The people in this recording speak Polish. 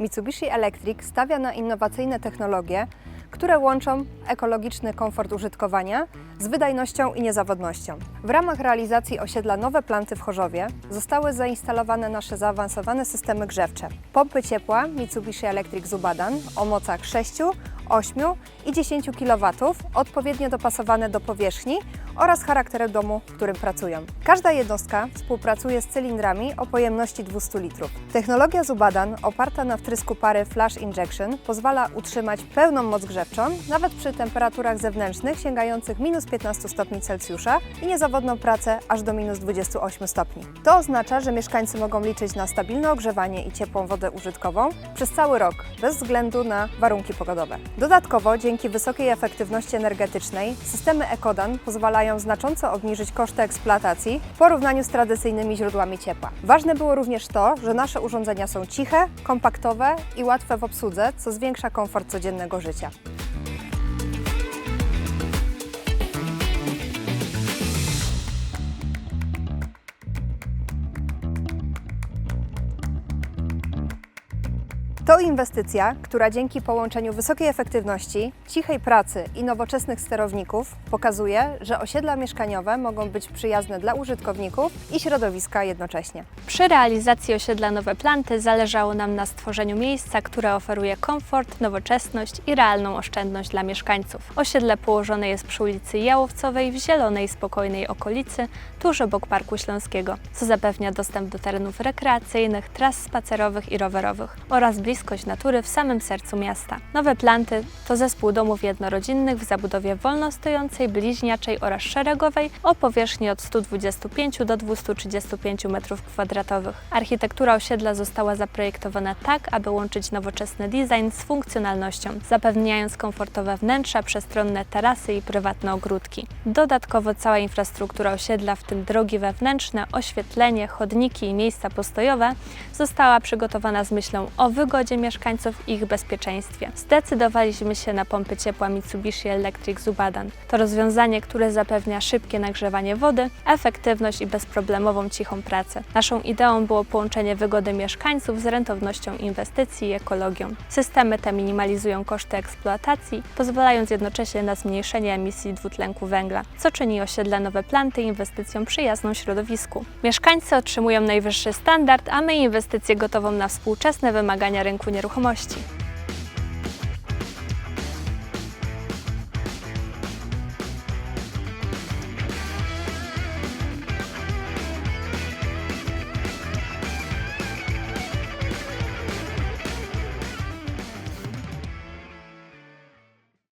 Mitsubishi Electric stawia na innowacyjne technologie, które łączą ekologiczny komfort użytkowania z wydajnością i niezawodnością. W ramach realizacji osiedla Nowe Planty w Chorzowie zostały zainstalowane nasze zaawansowane systemy grzewcze. Pompy ciepła Mitsubishi Electric Zubadan o mocach 6, 8 i 10 kW, odpowiednio dopasowane do powierzchni oraz charakteru domu, w którym pracują. Każda jednostka współpracuje z cylindrami o pojemności 200 litrów. Technologia Zubadan oparta na wtrysku pary Flash Injection pozwala utrzymać pełną moc grzewczą nawet przy temperaturach zewnętrznych sięgających minus 15 stopni Celsjusza i niezawodną pracę aż do minus 28 stopni. To oznacza, że mieszkańcy mogą liczyć na stabilne ogrzewanie i ciepłą wodę użytkową przez cały rok, bez względu na warunki pogodowe. Dodatkowo, dzięki wysokiej efektywności energetycznej, systemy Ekodan pozwalają znacząco obniżyć koszty eksploatacji w porównaniu z tradycyjnymi źródłami ciepła. Ważne było również to, że nasze urządzenia są ciche, kompaktowe i łatwe w obsłudze, co zwiększa komfort codziennego życia. To inwestycja, która dzięki połączeniu wysokiej efektywności, cichej pracy i nowoczesnych sterowników pokazuje, że osiedla mieszkaniowe mogą być przyjazne dla użytkowników i środowiska jednocześnie. Przy realizacji osiedla Nowe Planty zależało nam na stworzeniu miejsca, które oferuje komfort, nowoczesność i realną oszczędność dla mieszkańców. Osiedle położone jest przy ulicy Jałowcowej w zielonej, spokojnej okolicy, tuż obok Parku Śląskiego, co zapewnia dostęp do terenów rekreacyjnych, tras spacerowych i rowerowych oraz bliskość natury w samym sercu miasta. Nowe Planty to zespół domów jednorodzinnych w zabudowie wolnostojącej, bliźniaczej oraz szeregowej o powierzchni od 125 do 235 m2. Architektura osiedla została zaprojektowana tak, aby łączyć nowoczesny design z funkcjonalnością, zapewniając komfortowe wnętrza, przestronne tarasy i prywatne ogródki. Dodatkowo cała infrastruktura osiedla, w tym drogi wewnętrzne, oświetlenie, chodniki i miejsca postojowe, została przygotowana z myślą o wygodzie mieszkańców i ich bezpieczeństwie. Zdecydowaliśmy się na pompy ciepła Mitsubishi Electric Zubadan. To rozwiązanie, które zapewnia szybkie nagrzewanie wody, efektywność i bezproblemową cichą pracę. Naszą ideą było połączenie wygody mieszkańców z rentownością inwestycji i ekologią. Systemy te minimalizują koszty eksploatacji, pozwalając jednocześnie na zmniejszenie emisji dwutlenku węgla, co czyni osiedla Nowe Planty inwestycją przyjazną środowisku. Mieszkańcy otrzymują najwyższy standard, a my inwestycję gotową na współczesne wymagania rynku nieruchomości.